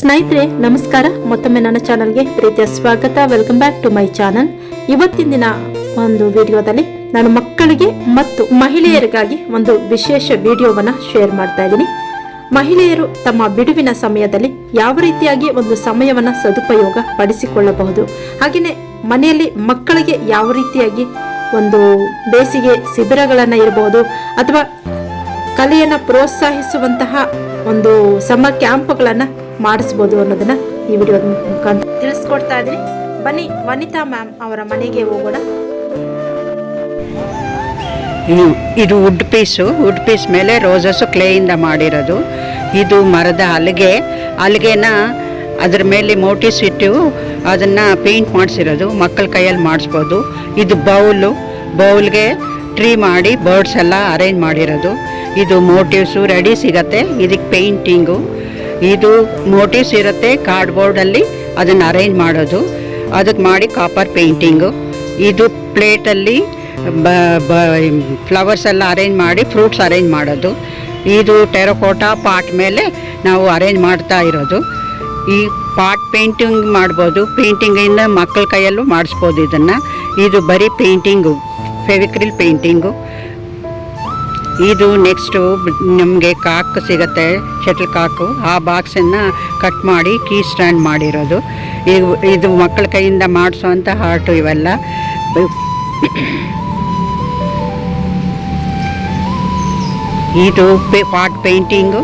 ಸ್ನೇಹಿತರೆ, ನಮಸ್ಕಾರ. ಮತ್ತೊಮ್ಮೆ ನನ್ನ ಚಾನಲ್ಗೆ ಪ್ರೀತಿಯ ಸ್ವಾಗತ. Welcome back to my channel ಇವತ್ತಿನ ದಿನ ಒಂದು ವಿಡಿಯೋದಲ್ಲಿ ನಾನು ಮಕ್ಕಳಿಗೆ ಮತ್ತು ಮಹಿಳೆಯರಿಗಾಗಿ ಒಂದು ವಿಶೇಷ ವಿಡಿಯೋವನ್ನ ಶೇರ್ ಮಾಡ್ತಾ ಇದ್ದೀನಿ. ಮಹಿಳೆಯರು ತಮ್ಮ ಬಿಡುವಿನ ಸಮಯದಲ್ಲಿ ಯಾವ ರೀತಿಯಾಗಿ ಒಂದು ಸಮಯವನ್ನ ಸದುಪಯೋಗ ಪಡಿಸಿಕೊಳ್ಳಬಹುದು? ಹಾಗೆಯೇ ಮನೆಯಲ್ಲಿ ಮಕ್ಕಳಿಗೆ ಯಾವ ರೀತಿಯಾಗಿ ಒಂದು ಬೇಸಿಗೆ ಶಿಬಿರಗಳನ್ನ ಇರಬಹುದು ಅಥವಾ ಕಲೆಯನ್ನು ಪ್ರೋತ್ಸಾಹಿಸುವಂತಹ ಒಂದು ಸಮ, ಕ್ಯಾಂಪ್ಗಳನ್ನ ಮಾಡಿಸ್ಬೋದು ಅನ್ನೋದನ್ನ ಈ ವಿಡಿಯೋ ಮುಖಾಂತರ ತಿಳಿಸ್ಕೊಡ್ತಾ ಇದ್ದೀನಿ. ಬನ್ನಿ, ವನಿತಾ ಮ್ಯಾಮ್ ಅವರ ಮನೆಗೆ ಹೋಗೋಣ. ಇದು ವುಡ್ ಪೀಸು ವುಡ್ ಪೀಸ್ ಮೇಲೆ ರೋಸಸ್ಸು ಕ್ಲೇಯಿಂದ ಮಾಡಿರೋದು. ಇದು ಮರದ ಹಲಗೆ, ಹಲಗೆನ ಅದ್ರ ಮೇಲೆ ಮೋಟಿವ್ಸ್ ಇಟ್ಟು ಅದನ್ನು ಪೇಂಟ್ ಮಾಡಿಸಿರೋದು, ಮಕ್ಕಳ ಕೈಯಲ್ಲಿ ಮಾಡಿಸ್ಬೋದು. ಇದು ಬೌಲು, ಬೌಲ್ಗೆ ಟ್ರೀ ಮಾಡಿ ಬರ್ಡ್ಸ್ ಎಲ್ಲ ಅರೇಂಜ್ ಮಾಡಿರೋದು. ಇದು ಮೋಟಿವ್ಸು ರೆಡಿ ಸಿಗತ್ತೆ, ಇದಕ್ಕೆ ಪೇಂಟಿಂಗು ಇದು ನೋಟಿಸ್ ಇರುತ್ತೆ ಕಾರ್ಡ್ಬೋರ್ಡಲ್ಲಿ ಅದನ್ನು ಅರೇಂಜ್ ಮಾಡೋದು. ಅದಕ್ಕೆ ಮಾಡಿ ಕಾಪರ್ ಪೇಂಟಿಂಗು ಇದು ಪ್ಲೇಟಲ್ಲಿ ಬ ಬ ಫ್ಲವರ್ಸ್ ಎಲ್ಲ ಅರೇಂಜ್ ಮಾಡಿ ಫ್ರೂಟ್ಸ್ ಅರೇಂಜ್ ಮಾಡೋದು. ಇದು ಟೆರಕೋಟಾ ಪಾಟ್ ಮೇಲೆ ನಾವು ಅರೇಂಜ್ ಮಾಡ್ತಾ ಇರೋದು. ಈ ಪಾಟ್ ಪೇಂಟಿಂಗ್ ಮಾಡ್ಬೋದು. ಪೇಂಟಿಂಗಿಂದ ಮಕ್ಕಳ ಕೈಯಲ್ಲೂ ಮಾಡಿಸ್ಬೋದು ಇದನ್ನು. ಇದು ಬರೀ ಪೇಂಟಿಂಗು ಫೆವಿಕ್ರಿಲ್ ಪೇಂಟಿಂಗು ಇದು ನೆಕ್ಸ್ಟು ನಮಗೆ ಕಾಕ್ ಸಿಗುತ್ತೆ, ಶಟಲ್ ಕಾಕು. ಆ ಬಾಕ್ಸನ್ನು ಕಟ್ ಮಾಡಿ ಕೀ ಸ್ಟ್ಯಾಂಡ್ ಮಾಡಿರೋದು. ಇದು ಇದು ಮಕ್ಕಳ ಕೈಯಿಂದ ಮಾಡಿಸೋವಂಥ ಹಾರ್ಟು ಇವೆಲ್ಲ. ಇದು ಪೇ ಪಾಟ್ ಪೇಂಟಿಂಗು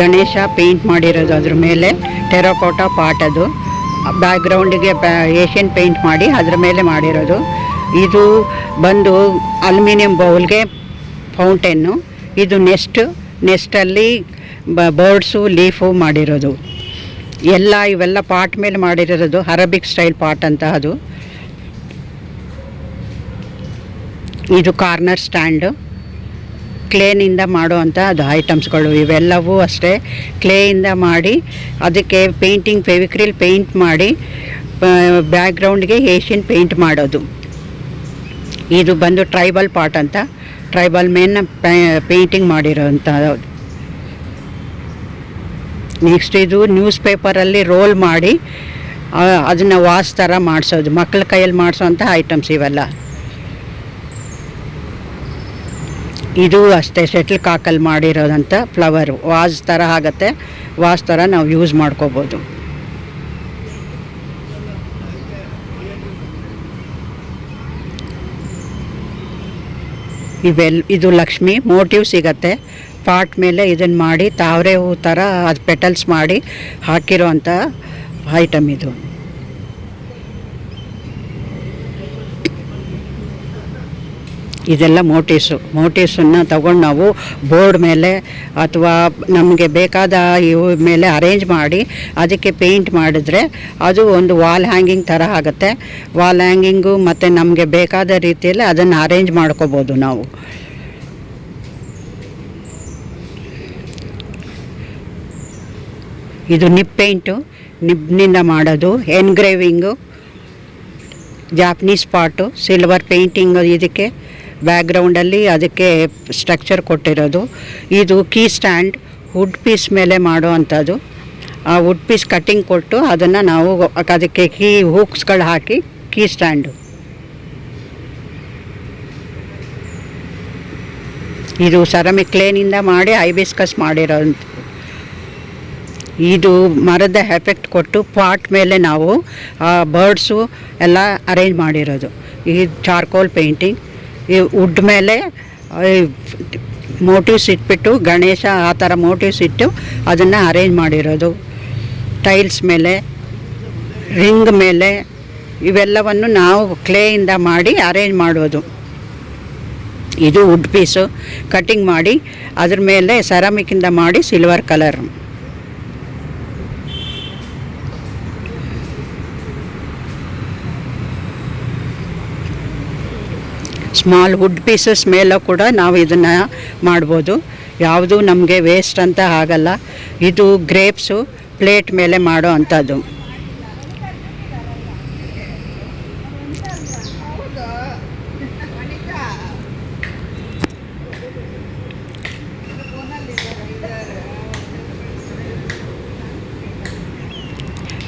ಗಣೇಶ ಪೇಂಟ್ ಮಾಡಿರೋದು ಅದ್ರ ಮೇಲೆ. ಟೆರೋಕೋಟಾ ಪಾಟ್ ಅದು. ಬ್ಯಾಕ್ಗ್ರೌಂಡಿಗೆ ಏಷ್ಯನ್ ಪೇಂಟ್ ಮಾಡಿ ಅದ್ರ ಮೇಲೆ ಮಾಡಿರೋದು. ಇದು ಬಂದು ಅಲ್ಯೂಮಿನಿಯಂ ಬೌಲ್ಗೆ ಫೌಂಟೇನು ಇದು ನೆಸ್ಟ್ ನೆಸ್ಟಲ್ಲಿ ಬರ್ಡ್ಸು ಲೀಫು ಮಾಡಿರೋದು. ಎಲ್ಲ ಇವೆಲ್ಲ ಪಾಟ್ ಮೇಲೆ ಮಾಡಿರೋದು ಅರಬಿಕ್ ಸ್ಟೈಲ್ ಪಾಟ್ ಅಂತ ಅದು. ಇದು ಕಾರ್ನರ್ ಸ್ಟ್ಯಾಂಡು ಕ್ಲೇನಿಂದ ಮಾಡುವಂಥ ಅದು ಐಟಮ್ಸ್ಗಳು ಇವೆಲ್ಲವೂ ಅಷ್ಟೇ. ಕ್ಲೇಯಿಂದ ಮಾಡಿ, ಅದಕ್ಕೆ ಪೇಂಟಿಂಗ್ ಫೆವಿಕ್ರಿಲ್ ಪೇಂಟ್ ಮಾಡಿ ಬ್ಯಾಕ್ಗ್ರೌಂಡ್ಗೆ ಏಷ್ಯನ್ ಪೇಂಟ್ ಮಾಡೋದು. ಇದು ಬಂದು ಟ್ರೈಬಲ್ ಪಾಟ್ ಅಂತ. ಟ್ರೈಬಲ್ ಮೇನ್ನ ಪೇಂಟಿಂಗ್ ಮಾಡಿರೋಂಥ ನೆಕ್ಸ್ಟ್ ಇದು ನ್ಯೂಸ್ ಪೇಪರಲ್ಲಿ ರೋಲ್ ಮಾಡಿ ಅದನ್ನು ವಾಸ್ ಥರ ಮಾಡಿಸೋದು. ಮಕ್ಕಳ ಕೈಯಲ್ಲಿ ಮಾಡಿಸೋಂಥ ಐಟಮ್ಸ್ ಇವೆಲ್ಲ. ಇದು ಅಷ್ಟೇ, ಶೆಟ್ಲ್ ಕಾಕಲ್ಲಿ ಮಾಡಿರೋದಂಥ ಫ್ಲವರು ವಾಸ್ ಥರ ಆಗುತ್ತೆ. ವಾಸ್ ಥರ ನಾವು ಯೂಸ್ ಮಾಡ್ಕೋಬೋದು. ಇವೆಲ್, ಇದು ಲಕ್ಷ್ಮಿ ಮೋಟಿವ್ ಸಿಗತ್ತೆ. ಪಾಟ್ ಮೇಲೆ ಇದನ್ನು ಮಾಡಿ, ತಾವರೆ ಹೂ ಥರ ಅದು ಪೆಟಲ್ಸ್ ಮಾಡಿ ಹಾಕಿರೋವಂಥ ಐಟಮ್ ಇದು. ಇದೆಲ್ಲ ಮೋಟಿವ್ಸು ಮೋಟಿವ್ಸನ್ನು ತಗೊಂಡು ನಾವು ಬೋರ್ಡ್ ಮೇಲೆ ಅಥವಾ ನಮಗೆ ಬೇಕಾದ ಇವು ಮೇಲೆ ಅರೇಂಜ್ ಮಾಡಿ ಅದಕ್ಕೆ ಪೇಂಟ್ ಮಾಡಿದ್ರೆ ಅದು ಒಂದು ವಾಲ್ ಹ್ಯಾಂಗಿಂಗ್ ಥರ ಆಗುತ್ತೆ. ವಾಲ್ ಹ್ಯಾಂಗಿಂಗು ಮತ್ತು ನಮಗೆ ಬೇಕಾದ ರೀತಿಯಲ್ಲಿ ಅದನ್ನು ಅರೇಂಜ್ ಮಾಡ್ಕೋಬೋದು ನಾವು. ಇದು ನಿಪ್ ಪೇಂಟು. ನಿಬ್ನಿಂದ ಮಾಡೋದು engraving Japanese pot silver painting ಇದಕ್ಕೆ. ಬ್ಯಾಕ್ಗ್ರೌಂಡಲ್ಲಿ ಅದಕ್ಕೆ ಸ್ಟ್ರಕ್ಚರ್ ಕೊಟ್ಟಿರೋದು. ಇದು ಕೀ ಸ್ಟ್ಯಾಂಡ್ ವುಡ್ ಪೀಸ್ ಮೇಲೆ ಮಾಡುವಂಥದ್ದು. ಆ ವುಡ್ ಪೀಸ್ ಕಟ್ಟಿಂಗ್ ಕೊಟ್ಟು ಅದನ್ನು ನಾವು ಅದಕ್ಕೆ ಕೀ ಹೂಕ್ಸ್ಗಳು ಹಾಕಿ ಕೀ ಸ್ಟ್ಯಾಂಡು ಇದು ಸರಮಿ ಕ್ಲೇನಿಂದ ಮಾಡಿ ಐಬಿಸ್ಕಸ್ ಮಾಡಿರೋ ಇದು ಮರದ ಎಫೆಕ್ಟ್ ಕೊಟ್ಟು ಪಾಟ್ ಮೇಲೆ ನಾವು ಬರ್ಡ್ಸು ಎಲ್ಲ ಅರೇಂಜ್ ಮಾಡಿರೋದು. ಈ ಚಾರ್ಕೋಲ್ ಪೇಂಟಿಂಗ್ ಈ ವುಡ್ ಮೇಲೆ ಮೋಟಿವ್ಸ್ ಇಟ್ಬಿಟ್ಟು, ಗಣೇಶ ಆ ಥರ ಮೋಟಿವ್ಸ್ ಇಟ್ಟು ಅದನ್ನು ಅರೇಂಜ್ ಮಾಡಿರೋದು. ಟೈಲ್ಸ್ ಮೇಲೆ, ರಿಂಗ್ ಮೇಲೆ, ಇವೆಲ್ಲವನ್ನು ನಾವು ಕ್ಲೇಯಿಂದ ಮಾಡಿ ಅರೇಂಜ್ ಮಾಡೋದು. ಇದು ವುಡ್ ಪೀಸು. ಕಟ್ಟಿಂಗ್ ಮಾಡಿ, ಅದ್ರ ಮೇಲೆ ಸೆರಾಮಿಕ್ಕಿಂದ ಮಾಡಿ silver colour small wood pieces ಮೇಲೆ ಕೂಡ ನಾವು ಇದನ್ನು ಮಾಡ್ಬೋದು. ಯಾವುದು ನಮಗೆ ವೇಸ್ಟ್ ಅಂತ ಆಗಲ್ಲ. ಇದು ಗ್ರೇಪ್ಸು ಪ್ಲೇಟ್ ಮೇಲೆ ಮಾಡೋ ಅಂಥದ್ದು.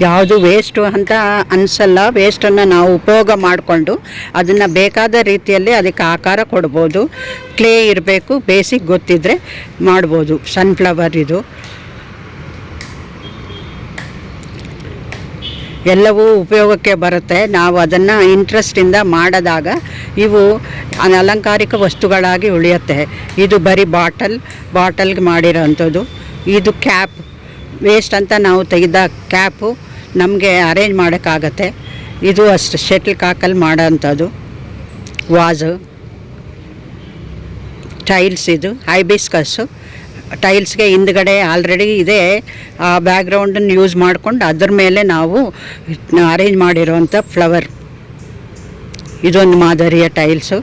ಯಾವುದು ವೇಸ್ಟು ಅಂತ ಅನಿಸಲ್ಲ. ವೇಸ್ಟನ್ನು ನಾವು ಉಪಯೋಗ ಮಾಡಿಕೊಂಡು ಅದನ್ನು ಬೇಕಾದ ರೀತಿಯಲ್ಲಿ ಅದಕ್ಕೆ ಆಕಾರ ಕೊಡ್ಬೋದು. ಕ್ಲೇ ಇರಬೇಕು ಬೇಸಿಕ್ ಗೊತ್ತಿದ್ದರೆ ಮಾಡ್ಬೋದು. ಸನ್ಫ್ಲವರ್ ಇದು. ಎಲ್ಲವೂ ಉಪಯೋಗಕ್ಕೆ ಬರುತ್ತೆ. ನಾವು ಅದನ್ನು ಇಂಟ್ರೆಸ್ಟಿಂದ ಮಾಡಿದಾಗ ಇವು ಅಲಂಕಾರಿಕ ವಸ್ತುಗಳಾಗಿ ಉಳಿಯುತ್ತೆ. ಇದು ಬರೀ ಬಾಟಲ್ ಬಾಟಲ್ಗೆ ಮಾಡಿರೋವಂಥದ್ದು ಇದು ಕ್ಯಾಪ್ ವೇಸ್ಟ್ ಅಂತ ನಾವು ತೆಗೆದ ಕ್ಯಾಪು ನಮಗೆ ಅರೇಂಜ್ ಮಾಡೋಕ್ಕಾಗತ್ತೆ. ಇದು ಅಷ್ಟು ಶೆಟ್ಲ್ ಕಾಕಲ್ಲಿ ಮಾಡೋಂಥದ್ದು. ವಾಜು ಟೈಲ್ಸ್ ಇದು ಹೈಬಿಸ್ಕಸ್ಸು ಟೈಲ್ಸ್ಗೆ ಹಿಂದ್ಗಡೆ ಆಲ್ರೆಡಿ ಇದೆ. ಆ ಬ್ಯಾಕ್ಗ್ರೌಂಡನ್ನು ಯೂಸ್ ಮಾಡ್ಕೊಂಡು ಅದ್ರ ಮೇಲೆ ನಾವು ಅರೇಂಜ್ ಮಾಡಿರೋವಂಥ ಫ್ಲವರ್ ಇದೊಂದು ಮಾದರಿಯ ಟೈಲ್ಸು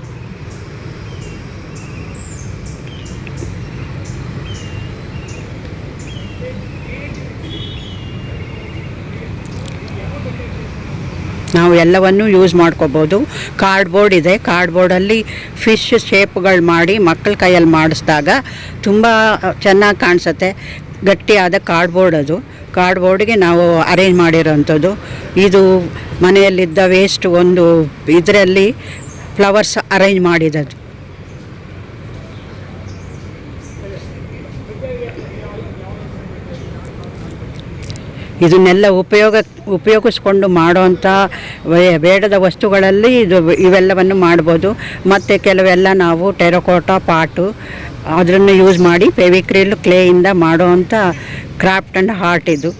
ನಾವು ಎಲ್ಲವನ್ನು ಯೂಸ್ ಮಾಡ್ಕೋಬೋದು. ಕಾರ್ಡ್ಬೋರ್ಡ್ ಇದೆ. ಕಾರ್ಡ್ಬೋರ್ಡಲ್ಲಿ ಫಿಶ್ ಶೇಪ್ಗಳು ಮಾಡಿ ಮಕ್ಕಳ ಕೈಯಲ್ಲಿ ಮಾಡಿಸಿದಾಗ ತುಂಬ ಚೆನ್ನಾಗಿ ಕಾಣಿಸುತ್ತೆ. ಗಟ್ಟಿಯಾದ ಕಾರ್ಡ್ಬೋರ್ಡ್ ಅದು. ಕಾರ್ಡ್ಬೋರ್ಡ್ಗೆ ನಾವು ಅರೇಂಜ್ ಮಾಡಿರೋವಂಥದ್ದು ಇದು ಮನೆಯಲ್ಲಿದ್ದ ವೇಸ್ಟ್ ಒಂದು ಇದರಲ್ಲಿ ಫ್ಲವರ್ಸ್ ಅರೇಂಜ್ ಮಾಡಿರೋದು ಇದನ್ನೆಲ್ಲ ಉಪಯೋಗ, ಉಪಯೋಗಿಸ್ಕೊಂಡು ಮಾಡುವಂಥ ಬೇಡದ ವಸ್ತುಗಳಲ್ಲಿ ಇದು, ಇವೆಲ್ಲವನ್ನು ಮಾಡ್ಬೋದು. ಮತ್ತು ಕೆಲವೆಲ್ಲ ನಾವು ಟೆರಕೋಟಾ ಪಾಟು, ಅದನ್ನು ಯೂಸ್ ಮಾಡಿ ಫೆವಿಕ್ರಿಲ್ ಕ್ಲೇಯಿಂದ ಮಾಡುವಂಥ ಕ್ರಾಫ್ಟ್ ಆ್ಯಂಡ್ ಹಾರ್ಟ್ ಇದು.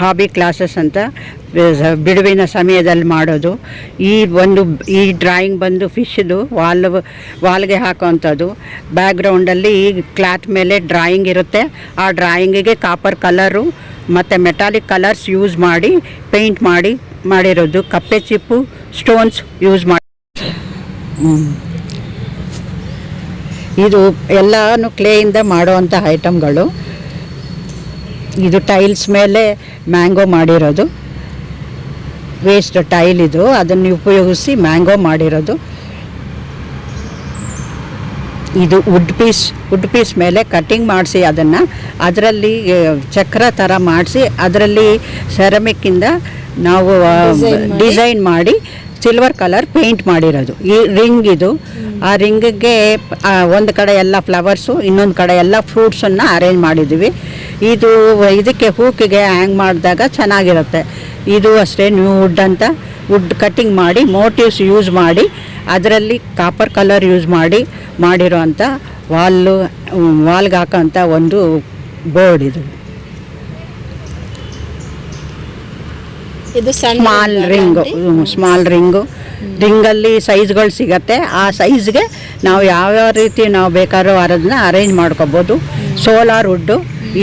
ಹಾಬಿ ಕ್ಲಾಸಸ್ ಅಂತ ಬಿಡುವಿನ ಸಮಯದಲ್ಲಿ ಮಾಡೋದು. ಈ ಒಂದು, ಈ ಡ್ರಾಯಿಂಗ್ ಬಂದು ಫಿಶ್ದು ವಾಲ್, ವಾಲ್ಗೆ ಹಾಕೋವಂಥದ್ದು. ಬ್ಯಾಕ್ಗ್ರೌಂಡಲ್ಲಿ ಈ ಕ್ಲಾತ್ ಮೇಲೆ ಡ್ರಾಯಿಂಗ್ ಇರುತ್ತೆ. ಆ ಡ್ರಾಯಿಂಗಿಗೆ ಕಾಪರ್ ಕಲರು ಮತ್ತು ಮೆಟಾಲಿಕ್ ಕಲರ್ಸ್ ಯೂಸ್ ಮಾಡಿ ಪೇಂಟ್ ಮಾಡಿ, ಮಾಡಿರೋದು. ಕಪ್ಪೆ ಚಿಪ್ಪು ಸ್ಟೋನ್ಸ್ ಯೂಸ್ ಮಾಡಿ. ಇದು ಎಲ್ಲಾನು ಕ್ಲೇಯಿಂದ ಮಾಡುವಂಥ ಐಟಮ್ಗಳು ಇದು ಟೈಲ್ಸ್ ಮೇಲೆ ಮ್ಯಾಂಗೋ ಮಾಡಿರೋದು. ವೇಸ್ಟ್ ಟೈಲ್ ಇದು. ಅದನ್ನು ಉಪಯೋಗಿಸಿ ಮ್ಯಾಂಗೋ ಮಾಡಿರೋದು. ಇದು ವುಡ್ ಪೀಸ್ ವುಡ್ ಪೀಸ್ ಮೇಲೆ ಕಟ್ಟಿಂಗ್ ಮಾಡಿಸಿ ಅದನ್ನು ಅದರಲ್ಲಿ ಚಕ್ರ ಥರ ಮಾಡಿಸಿ ಅದರಲ್ಲಿ ಸೆರಮಿಕ್ಕಿಂದ ನಾವು ಡಿಸೈನ್ ಮಾಡಿ. ಸಿಲ್ವರ್ ಕಲರ್ ಪೇಂಟ್ ಮಾಡಿರೋದು. ಈ ರಿಂಗ್ ಇದು. ಆ ರಿಂಗಿಗೆ ಒಂದು ಕಡೆ ಎಲ್ಲ ಫ್ಲವರ್ಸು ಇನ್ನೊಂದು ಕಡೆ ಎಲ್ಲ ಫ್ರೂಟ್ಸನ್ನು ಅರೇಂಜ್ ಮಾಡಿದ್ದೀವಿ ಇದು ಇದಕ್ಕೆ ಹೂಕಿಗೆ ಹ್ಯಾಂಗ್ ಮಾಡಿದಾಗ ಚೆನ್ನಾಗಿರುತ್ತೆ. ಇದು ಅಷ್ಟೇ ನ್ಯೂ ವುಡ್ ಅಂತ ವುಡ್ ಕಟ್ಟಿಂಗ್ ಮಾಡಿ ಮೋಟಿವ್ಸ್ ಯೂಸ್ ಮಾಡಿ ಅದರಲ್ಲಿ ಕಾಪರ್ ಕಲರ್ ಯೂಸ್ ಮಾಡಿ ಮಾಡಿರೋ ಅಂಥ ವಾಲು ವಾಲ್ಗೆ ಹಾಕೋಂಥ ಒಂದು ಬೋರ್ಡ್ ಇದು. ಇದು ಸ್ಮಾಲ್ ರಿಂಗು ಸ್ಮಾಲ್ ರಿಂಗು ರಿಂಗಲ್ಲಿ ಸೈಜ್ಗಳು ಸಿಗತ್ತೆ. ಆ ಸೈಜ್ಗೆ ನಾವು ಯಾವ್ಯಾವ ರೀತಿ ನಾವು ಬೇಕಾದ್ರೂ ಅದನ್ನ ಅರೇಂಜ್ ಮಾಡ್ಕೋಬೋದು. ಸೋಲಾರ್ ವುಡ್ಡು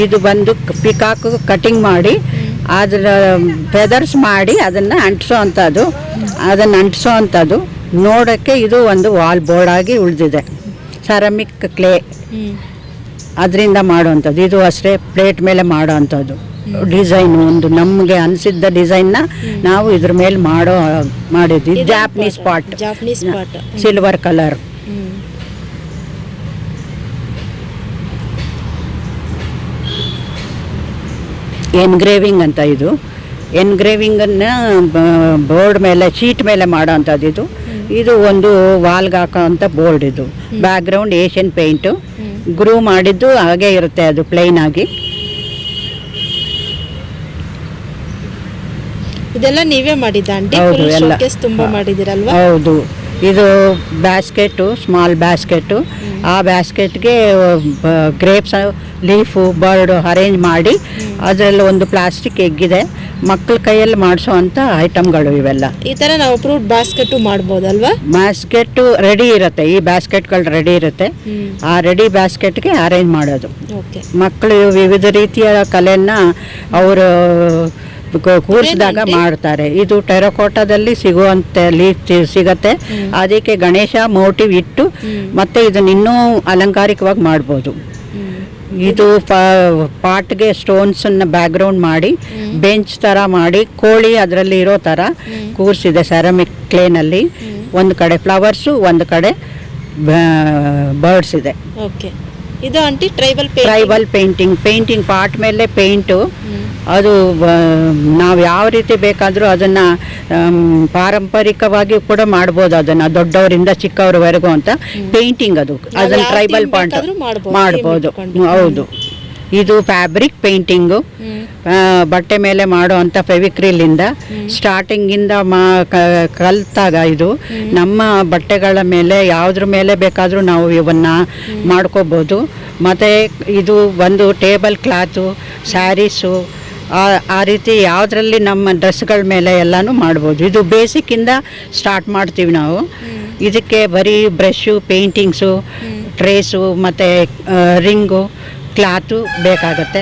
ಇದು ಬಂದು ಪಿಕಾಕು ಕಟಿಂಗ್ ಮಾಡಿ ಅದರ ಫೆದರ್ಸ್ ಮಾಡಿ ಅದನ್ನು ಅಂಟಿಸೋ ಅಂಥದ್ದು ಅದನ್ನು ಅಂಟಿಸೋ ಅಂಥದ್ದು ನೋಡೋಕ್ಕೆ ಇದು ಒಂದು ವಾಲ್ ಬೋರ್ಡ್ ಆಗಿ ಉಳಿದಿದೆ. Ceramic clay. ಅದರಿಂದ ಮಾಡುವಂಥದ್ದು. ಇದು ಅಷ್ಟೇ ಪ್ಲೇಟ್ ಮೇಲೆ ಮಾಡೋವಂಥದ್ದು. ಡಿಸೈನ್ ಒಂದು ನಮಗೆ ಅನಿಸಿದ್ದ ಡಿಸೈನ್ನ ನಾವು ಇದ್ರ ಮೇಲೆ ಮಾಡೋ ಮಾಡಿದ್ವಿ Japanese pot Japanese pot silver colour engraving ಅಂತ ಇದು. ಎನ್ಗ್ರೇವಿಂಗನ್ನು ಬೋರ್ಡ್ ಮೇಲೆ ಶೀಟ್ ಮೇಲೆ ಮಾಡೋ ಅಂಥದ್ದು ಇದು. ಇದು ಒಂದು ವಾಲ್ಗೆ ಹಾಕೋ ಅಂತ ಬೋರ್ಡ್ ಇದು. ಬ್ಯಾಕ್ಗ್ರೌಂಡ್ ಏಷ್ಯನ್ ಪೇಂಟು ಗ್ರೂ ಮಾಡಿದ್ದು ಹಾಗೆ ಇರುತ್ತೆ ಅದು ಪ್ಲೈನ್ ಆಗಿ. ಇದೆಲ್ಲ ನೀವೇ ಮಾಡಿದ್ದ ಆಂಟಿ ಹೌದು, ಎಲ್ಲ. ತುಂಬಾ ಮಾಡಿದಿರಲ್ವಾ ಹೌದು. ಇದು ಬ್ಯಾಸ್ಕೆಟು ಸ್ಮಾಲ್ ಬ್ಯಾಸ್ಕೆಟು ಆ ಬ್ಯಾಸ್ಕೆಟ್ಗೆ ಗ್ರೇಪ್ಸ್ ಲೀಫು ಬರ್ಡು ಅರೇಂಜ್ ಮಾಡಿ ಅದರಲ್ಲಿ ಒಂದು ಪ್ಲಾಸ್ಟಿಕ್ ಎಗ್ಗಿದೆ. ಮಕ್ಕಳ ಕೈಯಲ್ಲಿ ಮಾಡಿಸೋ ಅಂಥ ಐಟಮ್ಗಳು ಇವೆಲ್ಲ. ಈ ತರ ನಾವು ಫ್ರೂಟ್ ಬಾಸ್ಕೆಟ್ ಮಾಡ್ಬೋದಲ್ವಾ? ಬ್ಯಾಸ್ಕೆಟು ರೆಡಿ ಇರುತ್ತೆ. ಈ ಬ್ಯಾಸ್ಕೆಟ್ಗಳು ರೆಡಿ ಇರುತ್ತೆ. ಆ ರೆಡಿ ಬ್ಯಾಸ್ಕೆಟ್ಗೆ ಅರೇಂಜ್ ಮಾಡೋದು. ಓಕೆ. ಮಕ್ಕಳು ವಿವಿಧ ರೀತಿಯ ಕಲೆಯನ್ನು ಅವರು ಕೂರಿಸಿದಾಗ ಮಾಡ್ತಾರೆ. ಇದು ಟೆರಕೋಟದಲ್ಲಿ ಸಿಗುವಂತ ಲೀಫ್ ಸಿಗತ್ತೆ. ಅದಕ್ಕೆ ಗಣೇಶ ಮೋಟಿವ್ ಇಟ್ಟು. ಮತ್ತೆ ಇದನ್ನ ಇನ್ನೂ ಅಲಂಕಾರಿಕವಾಗಿ ಮಾಡ್ಬೋದು. ಇದು ಪಾಟ್ಗೆ ಸ್ಟೋನ್ಸನ್ನು ಬ್ಯಾಕ್ಗ್ರೌಂಡ್ ಮಾಡಿ. ಬೆಂಚ್ ಥರ ಮಾಡಿ ಕೋಳಿ ಅದರಲ್ಲಿ ಇರೋ ಥರ. ಕೂರಿಸಿದೆ ಸೆರಮಿಕ್ ಕ್ಲೇನಲ್ಲಿ. ಒಂದು ಕಡೆ ಫ್ಲವರ್ಸು ಒಂದು ಕಡೆ ಬರ್ಡ್ಸ್ ಇದೆ. ಓಕೆ. ಇದು aunty tribal tribal painting. Painting pot ಮೇಲೆ ಪೇಂಟು. ಅದು ನಾವು ಯಾವ ರೀತಿ ಬೇಕಾದರೂ ಅದನ್ನು ಪಾರಂಪರಿಕವಾಗಿ ಕೂಡ ಮಾಡ್ಬೋದು ಅದನ್ನು ದೊಡ್ಡವರಿಂದ ಚಿಕ್ಕವ್ರವರೆಗೂ ಅಂತ ಪೇಂಟಿಂಗ್ ಅದು ಅದನ್ನು ಟ್ರೈಬಲ್ ಪಾಯಿಂಟ್ ಮಾಡ್ಬೋದು. ಹೌದು. ಇದು ಫ್ಯಾಬ್ರಿಕ್ ಪೇಂಟಿಂಗು. ಬಟ್ಟೆ ಮೇಲೆ ಮಾಡೋ ಅಂಥ ಫೆವಿಕ್ರಿಲಿಂದ ಸ್ಟಾರ್ಟಿಂಗಿಂದ ಮಾ ಕಲ್ತಾಗ ಇದು ನಮ್ಮ ಬಟ್ಟೆಗಳ ಮೇಲೆ ಯಾವುದ್ರ ಮೇಲೆ ಬೇಕಾದರೂ ನಾವು ಇವನ್ನು ಮಾಡ್ಕೋಬೋದು. ಮತ್ತು ಇದು ಒಂದು ಟೇಬಲ್ ಕ್ಲಾತು ಸ್ಯಾರೀಸು ಆ- ಆ ರೀತಿ ಯಾವುದ್ರಲ್ಲಿ ನಮ್ಮ ಡ್ರೆಸ್ಗಳ ಮೇಲೆ ಎಲ್ಲನೂ ಮಾಡ್ಬೋದು. ಇದು ಬೇಸಿಕ್ಕಿಂದ ಸ್ಟಾರ್ಟ್ ಮಾಡ್ತೀವಿ ನಾವು. ಇದಕ್ಕೆ ಬರೀ ಬ್ರಷು ಪೇಂಟಿಂಗ್ಸು ಟ್ರೇಸು ಮತ್ತು ರಿಂಗು ಕ್ಲಾತು ಬೇಕಾಗತ್ತೆ.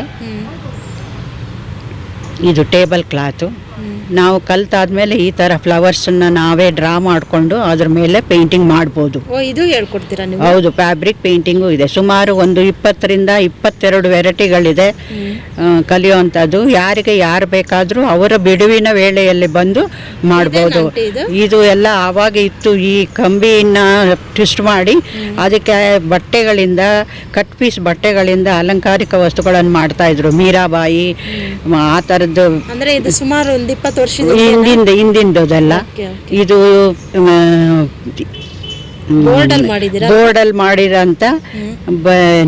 ಇದು ಟೇಬಲ್ ಕ್ಲಾತು. ನಾವು ಕಲ್ತಾದ್ಮೇಲೆ ಈ ಥರ ಫ್ಲವರ್ಸನ್ನು ನಾವೇ ಡ್ರಾ ಮಾಡಿಕೊಂಡು ಅದ್ರ ಮೇಲೆ ಪೇಂಟಿಂಗ್ ಮಾಡ್ಬೋದು. ಓ ಇದು ಹೇಳ್ಕೊಡ್ತೀರಾ ನೀವು? ಹೌದು ಫ್ಯಾಬ್ರಿಕ್ ಪೇಂಟಿಂಗು ಇದೆ. ಸುಮಾರು ಒಂದು ಇಪ್ಪತ್ತರಿಂದ ಇಪ್ಪತ್ತೆರಡು ವೆರೈಟಿಗಳಿದೆ. ಕಲಿಯುವಂಥದ್ದು. ಯಾರಿಗೆ ಯಾರು ಬೇಕಾದರೂ ಅವರ ಬಿಡುವಿನ ವೇಳೆಯಲ್ಲಿ ಬಂದು ಮಾಡ್ಬೋದು. ಇದು? ಇದು ಎಲ್ಲ ಆವಾಗ ಇತ್ತು ಈ ಕಂಬಿನ ಟ್ವಿಸ್ಟ್ ಮಾಡಿ ಅದಕ್ಕೆ ಬಟ್ಟೆಗಳಿಂದ ಕಟ್ ಪೀಸ್ ಬಟ್ಟೆಗಳಿಂದ ಅಲಂಕಾರಿಕ ವಸ್ತುಗಳನ್ನು ಮಾಡ್ತಾ ಇದ್ರು. ಮೀರಾಬಾಯಿ ಆ ಥರದ್ದು ಅಂದ್ರೆ ಇದು ಸುಮಾರು ಒಂದ್ ಇಪ್ಪತ್ತು ವರ್ಷದ ಹಿಂದಿಂದ ಹಿಂದಿಂದದೆಲ್ಲ. ಇದು ಬೋರ್ಡಲ್ಲಿ ಮಾಡಿದ್ದೀರಾ? ಬೋರ್ಡಲ್ಲಿ ಮಾಡಿರೋಂಥ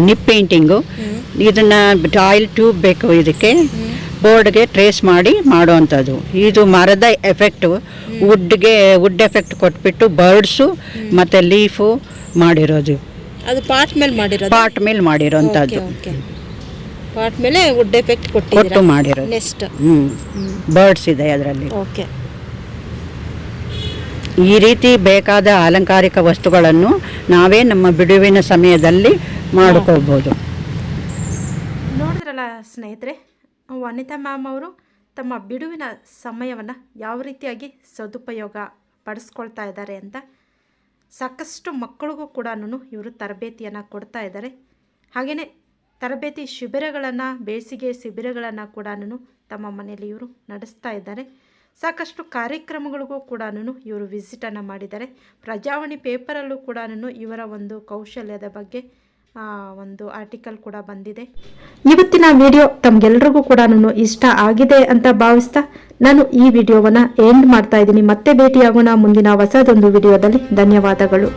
ನಿಪ್ ಪೇಂಟಿಂಗು ಇದನ್ನ ಆಯಿಲ್ ಟ್ಯೂಬ್ ಬೇಕು ಇದಕ್ಕೆ. ಬೋರ್ಡ್ಗೆ ಟ್ರೇಸ್ ಮಾಡಿ ಮಾಡುವಂಥದ್ದು. ಇದು ಮರದ ಎಫೆಕ್ಟು ವುಡ್ಗೆ ವುಡ್ ಎಫೆಕ್ಟ್ ಕೊಟ್ಬಿಟ್ಟು ಬರ್ಡ್ಸು ಮತ್ತು ಲೀಫು ಮಾಡಿರೋದು. ಅದು ಪಾಟ್ ಮೇಲೆ ಮಾಡಿರೋದು? ಪಾಟ್ ಮೇಲೆ ಮಾಡಿರೋಂಥದ್ದು. ಪಾಟ್ ಮೇಲೆ ವುಡ್ ಎಫೆಕ್ಟ್ ಕೊಟ್ಟು ಕೊಟ್ಟಿದ್ದೀರಾ ಮಾಡಿರೋದು ನೆಕ್ಸ್ಟ್ ಹ್ಞೂ ಬರ್ಡ್ಸ್ ಇದೆ ಅದರಲ್ಲಿ. ಓಕೆ. ಈ ರೀತಿ ಬೇಕಾದ ಅಲಂಕಾರಿಕ ವಸ್ತುಗಳನ್ನು ನಾವೇ ನಮ್ಮ ಬಿಡುವಿನ ಸಮಯದಲ್ಲಿ ಮಾಡಿಕೊಳ್ಬೋದು. ನೋಡಿದ್ರಲ್ಲ ಸ್ನೇಹಿತರೆ ವನಿತಾ ಮ್ಯಾಮ್ ಅವರು ತಮ್ಮ ಬಿಡುವಿನ ಸಮಯವನ್ನು ಯಾವ ರೀತಿಯಾಗಿ ಸದುಪಯೋಗ ಪಡಿಸ್ಕೊಳ್ತಾ ಇದ್ದಾರೆ ಅಂತ ಸಾಕಷ್ಟು ಮಕ್ಕಳಿಗೂ ಕೂಡ ಇವರು ತರಬೇತಿಯನ್ನು ಕೊಡ್ತಾ ಇದ್ದಾರೆ. ಹಾಗೆಯೇ ತರಬೇತಿ ಶಿಬಿರಗಳನ್ನು, ಬೇಸಿಗೆ ಶಿಬಿರಗಳನ್ನು ಕೂಡ ತಮ್ಮ ಮನೆಯಲ್ಲಿ ಇವರು ನಡೆಸ್ತಾ ಇದ್ದಾರೆ. ಸಾಕಷ್ಟು ಕಾರ್ಯಕ್ರಮಗಳಿಗೂ ಕೂಡ ಇವರು ವಿಸಿಟನ್ನು ಮಾಡಿದ್ದಾರೆ. ಪ್ರಜಾವಾಣಿ ಪೇಪರಲ್ಲೂ ಕೂಡ ಇವರ ಒಂದು ಕೌಶಲ್ಯದ ಬಗ್ಗೆ ಒಂದು ಆರ್ಟಿಕಲ್ ಕೂಡ ಬಂದಿದೆ. ಇವತ್ತಿನ ವಿಡಿಯೋ ತಮಗೆಲ್ರಿಗೂ ಕೂಡ ಇಷ್ಟ ಆಗಿದೆ ಅಂತ ಭಾವಿಸ್ತಾ ನಾನು ಈ ವಿಡಿಯೋವನ್ನು ಎಂಡ್ ಮಾಡ್ತಾ ಇದ್ದೀನಿ. ಮತ್ತೆ ಭೇಟಿಯಾಗೋಣ ಮುಂದಿನ ಹೊಸದೊಂದು ವಿಡಿಯೋದಲ್ಲಿ ಧನ್ಯವಾದಗಳು.